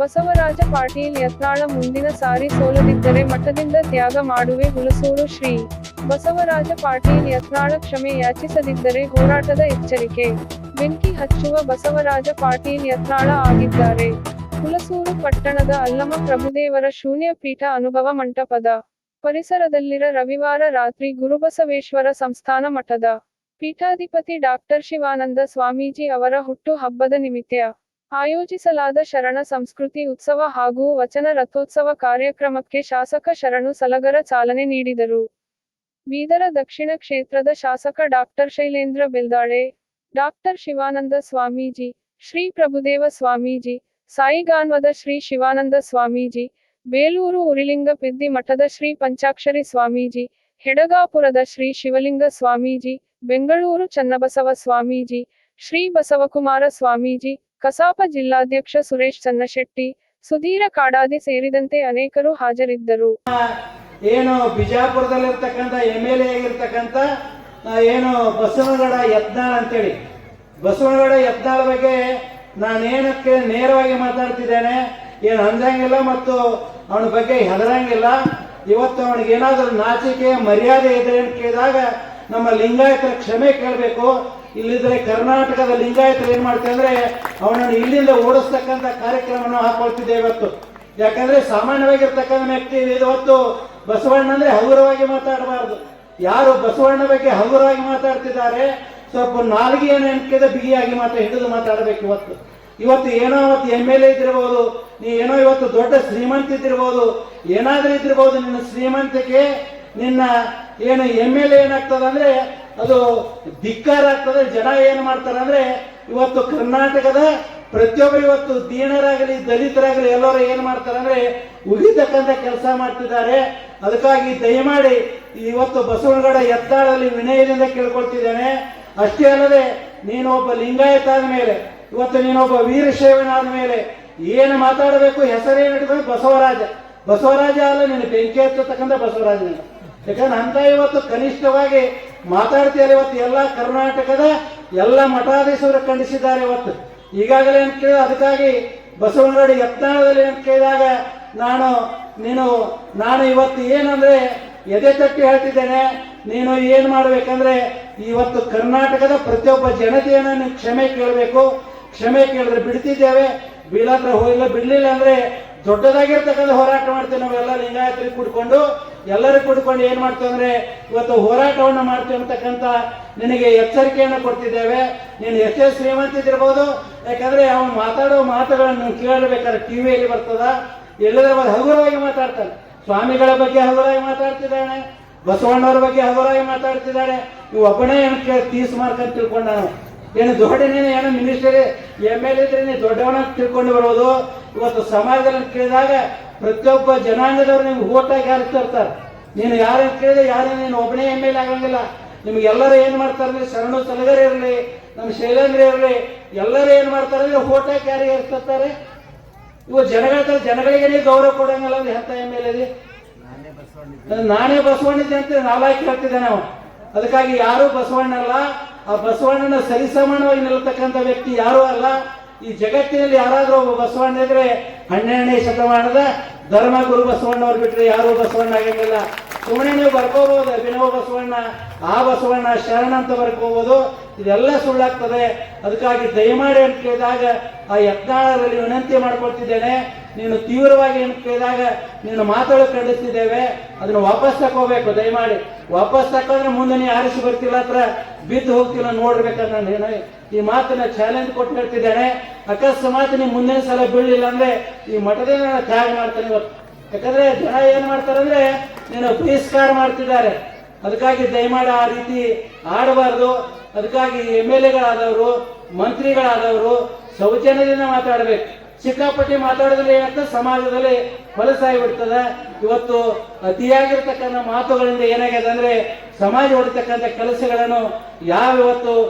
ಬಸವರಾಜ ಪಾಟೀಲ್ ಯತ್ನಾಳ ಮುಂದಿನ ಸಾರಿ ಸೋಲದಿದ್ದರೆ ಮಠದಿಂದ ತ್ಯಾಗ ಮಾಡುವೆ ಹುಲಸೂರು ಶ್ರೀ. ಬಸವರಾಜ ಪಾಟೀಲ್ ಯತ್ನಾಳ ಕ್ಷಮೆ ಯಾಚಿಸದಿದ್ದರೆ ಹೋರಾಟದ ಎಚ್ಚರಿಕೆ. ಬೆಂಕಿ ಹಚ್ಚುವ ಬಸವರಾಜ ಪಾಟೀಲ್ ಯತ್ನಾಳ ಆಗಿದ್ದಾರೆ. ಹುಲಸೂರು ಪಟ್ಟಣದ ಅಲ್ಲಮ ಪ್ರಭುದೇವರ ಶೂನ್ಯ ಪೀಠ ಅನುಭವ ಮಂಟಪದ ಪರಿಸರದಲ್ಲಿರ ರವಿವಾರ ರಾತ್ರಿ ಗುರುಬಸವೇಶ್ವರ ಸಂಸ್ಥಾನ ಮಠದ ಪೀಠಾಧಿಪತಿ ಡಾಕ್ಟರ್ ಶಿವಾನಂದ ಸ್ವಾಮೀಜಿ ಅವರ ಹುಟ್ಟು ಹಬ್ಬದ ನಿಮಿತ್ತ ಆಯೋಜಿಸಲಾದ ಶರಣ ಸಂಸ್ಕೃತಿ ಉತ್ಸವ ಹಾಗೂ ವಚನ ರಥೋತ್ಸವ ಕಾರ್ಯಕ್ರಮಕ್ಕೆ ಶಾಸಕ ಶರಣು ಸಲಗರ ಚಾಲನೆ ನೀಡಿದರು. ಬೀದರ ದಕ್ಷಿಣ ಕ್ಷೇತ್ರದ ಶಾಸಕ ಡಾಕ್ಟರ್ ಶೈಲೇಂದ್ರ ಬೆಲ್ದಾಳೆ, ಡಾಕ್ಟರ್ ಶಿವಾನಂದ ಸ್ವಾಮೀಜಿ, ಶ್ರೀ ಪ್ರಭುದೇವ ಸ್ವಾಮೀಜಿ ಸಾಯಿಗಾನ್ವದ ಶ್ರೀ ಶಿವಾನಂದ ಸ್ವಾಮೀಜಿ, ಬೇಲೂರು ಉರಿಲಿಂಗ ಪೆದ್ದಿ ಮಠದ ಶ್ರೀ ಪಂಚಾಕ್ಷರಿ ಸ್ವಾಮೀಜಿ, ಹೆಡಗಾಪುರದ ಶ್ರೀ ಶಿವಲಿಂಗ ಸ್ವಾಮೀಜಿ, ಬೆಂಗಳೂರು ಚನ್ನಬಸವ ಸ್ವಾಮೀಜಿ, ಶ್ರೀ ಬಸವಕುಮಾರ ಸ್ವಾಮೀಜಿ ಕಸಾಪ ಜಿಲ್ಲಾಧ್ಯಕ್ಷ ಸುರೇಶ್ ಚನ್ನಶೆಟ್ಟಿ, ಸುಧೀರ ಕಾಡಾದಿ ಸೇರಿದಂತೆ ಅನೇಕರು ಹಾಜರಿದ್ದರು. ಏನು ಬಿಜಾಪುರದಲ್ಲಿರ್ತಕ್ಕಂಥ ಎಂ ಎಲ್ ಎ ಆಗಿರ್ತಕ್ಕಂಥ ಏನು ಬಸವನಗೌಡ ಯತ್ನಾಳ್ ಅಂತೇಳಿ. ಬಸವನಗೌಡ ಯತ್ನಾಳ್ ಬಗ್ಗೆ ನಾನೇನಕ್ಕೆ ನೇರವಾಗಿ ಮಾತಾಡ್ತಿದ್ದೇನೆ, ಏನು ಅಂದಂಗಿಲ್ಲ ಮತ್ತು ಅವನ ಬಗ್ಗೆ ಹೆದರಂಗಿಲ್ಲ. ಇವತ್ತು ಅವನಿಗೆ ಏನಾದರೂ ನಾಚಿಕೆ, ಮರ್ಯಾದೆ ಇದೆ ಅಂತ ಕೇಳಿದಾಗ ನಮ್ಮ ಲಿಂಗಾಯತರ ಕ್ಷಮೆ ಕೇಳಬೇಕು. ಇಲ್ಲಿದ್ರೆ ಕರ್ನಾಟಕದ ಲಿಂಗಾಯತರು ಏನ್ ಮಾಡ್ತಾರೆ ಅಂದ್ರೆ ಅವನನ್ನು ಇಲ್ಲಿಂದ ಓಡಿಸ್ತಕ್ಕಂಥ ಕಾರ್ಯಕ್ರಮವನ್ನು ಹಾಕೊಳ್ತಿದ್ದೇವೆ ಇವತ್ತು. ಯಾಕಂದ್ರೆ ಸಾಮಾನ್ಯವಾಗಿರ್ತಕ್ಕಂಥ ವ್ಯಕ್ತಿ ಇವತ್ತು ಬಸವಣ್ಣ ಅಂದ್ರೆ ಹಗುರವಾಗಿ ಮಾತಾಡಬಾರ್ದು. ಯಾರು ಬಸವಣ್ಣ ಬಗ್ಗೆ ಹಗುರವಾಗಿ ಮಾತಾಡ್ತಿದ್ದಾರೆ, ಸ್ವಲ್ಪ ನಾಲ್ಗೆಯನ್ನು ಎಣಿಕೆದ ಬಿಗಿಯಾಗಿ ಮಾತ್ರ ಹಿಡಿದು ಮಾತಾಡಬೇಕು ಇವತ್ತು. ಇವತ್ತು ಏನೋ ಅವತ್ತು ಎಂ ಎಲ್ ಎ ಇದ್ದಿರ್ಬೋದು, ನೀ ಏನೋ ಇವತ್ತು ದೊಡ್ಡ ಶ್ರೀಮಂತ ಇದ್ದಿರ್ಬೋದು, ಏನಾದ್ರೂ ಇದ್ದಿರ್ಬೋದು, ನಿನ್ನ ಶ್ರೀಮಂತಿಕೆ ನಿನ್ನ ಏನು ಎಂ ಎಲ್ ಎ ಏನಾಗ್ತದೆ ಅಂದ್ರೆ ಅದು ಧಿಕ್ಕಾರ ಆಗ್ತದೆ, ಜನ ಏನು ಮಾಡ್ತಾರೆ ಅಂದ್ರೆ ಇವತ್ತು ಕರ್ನಾಟಕದ ಪ್ರತಿಯೊಬ್ಬರು ಇವತ್ತು ದೀನರಾಗಲಿ, ದಲಿತರಾಗಲಿ ಎಲ್ಲರೂ ಏನು ಮಾಡ್ತಾರೆ ಅಂದ್ರೆ ಉಳಿತಕ್ಕಂಥ ಕೆಲಸ ಮಾಡ್ತಿದ್ದಾರೆ. ಅದಕ್ಕಾಗಿ ದಯಮಾಡಿ ಇವತ್ತು ಬಸವನಗೌಡ ಎತ್ತಾಳಲ್ಲಿ ವಿನಯದಿಂದ ಕೇಳ್ಕೊಳ್ತಿದ್ದೇನೆ. ಅಷ್ಟೇ ಅಲ್ಲದೆ ನೀನು ಒಬ್ಬ ಲಿಂಗಾಯತ ಆದ ಮೇಲೆ ಇವತ್ತು ನೀನೊಬ್ಬ ವೀರಶೈವನಾದ ಮೇಲೆ ಏನು ಮಾತಾಡಬೇಕು, ಹೆಸರೇನು ಇಟ್ಕೊಂಡು ಬಸವರಾಜ. ಬಸವರಾಜ ಅಲ್ಲ ನೀನು, ಬೆಂಕಿ ಹಚ್ಚತಕ್ಕಂಥ ಬಸವರಾಜ ನೀನು. ಯಾಕಂದ್ರೆ ಅಂತ ಇವತ್ತು ಕನಿಷ್ಠವಾಗಿ ಮಾತಾಡ್ತಿದ್ದಾರೆ ಇವತ್ತು ಎಲ್ಲ ಕರ್ನಾಟಕದ ಎಲ್ಲ ಮಠಾಧೀಶರು ಖಂಡಿಸಿದ್ದಾರೆ ಇವತ್ತು. ಈಗಾಗಲೇ ಅಂತ ಕೇಳಿದ? ಅದಕ್ಕಾಗಿ ಬಸವನಗೌಡ ಯತ್ನಾಳದಲ್ಲಿ ಅಂತ ಕೇಳಿದಾಗ ನಾನು, ನೀನು, ನಾನು ಇವತ್ತು ಏನಂದ್ರೆ ಎದೆ ತಟ್ಟಿ ಹೇಳ್ತಿದ್ದೇನೆ, ನೀನು ಏನ್ ಮಾಡ್ಬೇಕಂದ್ರೆ ಇವತ್ತು ಕರ್ನಾಟಕದ ಪ್ರತಿಯೊಬ್ಬ ಜನತೆಯನ್ನ ನೀವು ಕ್ಷಮೆ ಕೇಳಬೇಕು. ಕ್ಷಮೆ ಕೇಳಿದ್ರೆ ಬಿಡ್ತಿದ್ದೇವೆ. ಬೀಳಾದ್ರೆ ಹೋಗಿಲ್ಲ, ಬಿಡ್ಲಿಲ್ಲ ಅಂದ್ರೆ ದೊಡ್ಡದಾಗಿರ್ತಕ್ಕಂಥ ಹೋರಾಟ ಮಾಡ್ತೇವೆ ನಾವೆಲ್ಲ ಲಿಂಗಾಯತರಿಗೆ ಕೂಡ್ಕೊಂಡು. ಎಲ್ಲರೂ ಕೂಡ್ಕೊಂಡು ಏನ್ ಮಾಡ್ತೇವೆ ಅಂದ್ರೆ ಇವತ್ತು ಹೋರಾಟವನ್ನು ಮಾಡ್ತೇವೆ ಅಂತಕ್ಕಂಥ ನಿನಗೆ ಎಚ್ಚರಿಕೆಯನ್ನು ಕೊಡ್ತಿದ್ದೇವೆ. ನೀನು ಎಷ್ಟೇ ಶ್ರೀಮಂತ ಇದ್ದಿರ್ಬೋದು, ಯಾಕಂದ್ರೆ ಅವನು ಮಾತಾಡೋ ಮಾತುಗಳನ್ನು ಕೇಳಬೇಕಾದ್ರೆ ಟಿವಿಯಲ್ಲಿ ಬರ್ತದ. ಎಲ್ಲದರ ಹಗುರವಾಗಿ ಮಾತಾಡ್ತಾನೆ. ಸ್ವಾಮಿಗಳ ಬಗ್ಗೆ ಹಗುರವಾಗಿ ಮಾತಾಡ್ತಿದ್ದಾನೆ. ಬಸವಣ್ಣವ್ರ ಬಗ್ಗೆ ಹಗುರವಾಗಿ ಮಾತಾಡ್ತಿದ್ದಾನೆ. ಇವು ಒಬ್ಬನೇ ಏನು ಕೇಳಿ ತೀಸ್ ಮಾರ್ಕಂತ ತಿಳ್ಕೊಂಡ ನಾವು ಏನು ದೊಡ್ಡ ಏನು ಮಿನಿಸ್ಟರ್ ಎಂ ಎಲ್ ಇದ್ರೆ ದೊಡ್ಡವನ ತಿಳ್ಕೊಂಡು ಬರೋದು. ಇವತ್ತು ಸಮಾಜದಲ್ಲಿ ಕೇಳಿದಾಗ ಪ್ರತಿಯೊಬ್ಬ ಜನಾಂಗದವ್ರು ನಿಮ್ಗೆ ಓಟಾಗಿ ಹಾರಿಸ್ತಾ ತರ್ತಾರೆ ನೀನು ಯಾರನ್ನು ಕೇಳಿದ್ರೆ ಯಾರು ನೀನು ಒಬ್ಬನೇ ಎಂ ಎಲ್ ಆಗಂಗಿಲ್ಲ. ನಿಮ್ಗೆ ಎಲ್ಲರೂ ಏನು ಮಾಡ್ತಾರೆ ಅಂದ್ರೆ ಶರಣು ಸಲಗರ್ ಇರಲಿ ನಮ್ಮ ಶೈಲೇಂದ್ರ ಇರಲಿ, ಎಲ್ಲರೂ ಏನು ಮಾಡ್ತಾರೆ ಅಂದ್ರೆ ಓಟಾಗಿ ಯಾರು ಹಾರಿಸ್ತಿರ್ತಾರೆ ಇವತ್ತು ಜನಗಳ ಜನಗಳಿಗೆ ಗೌರವ ಕೊಡಂಗಿಲ್ಲ ಅಂದ್ರೆ ಎಂತ ಎಂ ಎಲ್ ಇದೆ ನಾನೇ ಬಸವಣ್ಣಿದ್ದೆ ಅಂತ ನಾಲ್ಕು ಹೇಳ್ತಿದ್ದೆ ನಾವು ಅದಕ್ಕಾಗಿ ಯಾರು ಬಸವಣ್ಣ ಅಲ್ಲ ಆ ಬಸವಣ್ಣನ ಸರಿಸಮಾನವಾಗಿ ನಿಲ್ತಕ್ಕಂಥ ವ್ಯಕ್ತಿ ಯಾರೂ ಅಲ್ಲ. ಈ ಜಗತ್ತಿನಲ್ಲಿ ಯಾರಾದರೂ ಒಬ್ಬ ಬಸವಣ್ಣ ಇದ್ರೆ ಹನ್ನೆರಡನೇ ಶತಮಾನದ ಧರ್ಮ ಗುರು ಬಸವಣ್ಣವ್ರು ಬಿಟ್ಟರೆ ಯಾರು ಬಸವಣ್ಣ ಆಗಂಗಿಲ್ಲ ಸುಮ್ಮನೆ ನೀವು ಬರ್ಕೋಬಹುದು ಅಭಿನವ ಬಸವಣ್ಣ, ಆ ಬಸವಣ್ಣ ಶರಣ ಅಂತ ಬರ್ಕೋಬಹುದು ಇದೆಲ್ಲ ಸುಳ್ಳಾಗ್ತದೆ. ಅದಕ್ಕಾಗಿ ದಯಮಾಡಿ ಅಂತ ಕೇಳಿದಾಗ ಆ ಯತ್ನಾಳರಲ್ಲಿ ವಿನಂತಿ ಮಾಡ್ಕೊಳ್ತಿದ್ದೇನೆ. ನೀನು ತೀವ್ರವಾಗಿ ಏನು ಕೇಳಿದಾಗ ನೀನು ಮಾತಾಡೋ ಖಂಡಿಸ್ತಿದ್ದೇವೆ. ಅದನ್ನು ವಾಪಸ್ ತಕೋಬೇಕು ದಯಮಾಡಿ. ವಾಪಸ್ ತಕೊಂಡ್ರೆ ಮುಂದೆ ನೀ ಆರಿಸಿ ಬರ್ತಿಲ್ಲ ಹತ್ರ, ಬಿದ್ದು ಹೋಗ್ತಿಲ್ಲ ನೋಡ್ಬೇಕಂತ ನಾನು ಈ ಮಾತನ್ನ ಚಾಲೆಂಜ್ ಕೊಟ್ಟು ಹೇಳ್ತಿದ್ದೇನೆ. ಅಕಸ್ಮಾತ್ ನೀವು ಮುಂದಿನ ಸಲ ಬೀಳಲಿಲ್ಲ ಅಂದ್ರೆ ಈ ಮಠದಿಂದ ನಾನು ತ್ಯಾಗ ಮಾಡ್ತೇನೆ ಇವತ್ತು. ಯಾಕಂದ್ರೆ ಜನ ಏನ್ ಮಾಡ್ತಾರೆ ನೀನು ಬಹಿಷ್ಕಾರ ಮಾಡ್ತಿದ್ದಾರೆ. ಅದಕ್ಕಾಗಿ ದಯಮಾಡಿ ಆ ರೀತಿ ಆಡಬಾರದು. ಅದಕ್ಕಾಗಿ ಎಂ ಎಲ್ ಎಗಳಾದವರು, ಮಂತ್ರಿಗಳಾದವರು ಸೌಜನ್ಯದಿಂದ ಮಾತಾಡಬೇಕು. ಸಿಕ್ಕಾಪಟ್ಟಿ ಮಾತಾಡಿದ್ರೆ ಏನಾಗ್ತದೆ ಸಮಾಜದಲ್ಲಿ ಹೊಲಸಾಗಿ ಬಿಡ್ತದೆ ಇವತ್ತು ಅತಿಯಾಗಿರ್ತಕ್ಕಂಥ ಮಾತುಗಳಿಂದ ಏನಾಗಿದೆ ಅಂದ್ರೆ ಸಮಾಜ ಹೊಡಿತಕ್ಕಂಥ ಕೆಲಸಗಳನ್ನು ಯಾವ ಇವತ್ತು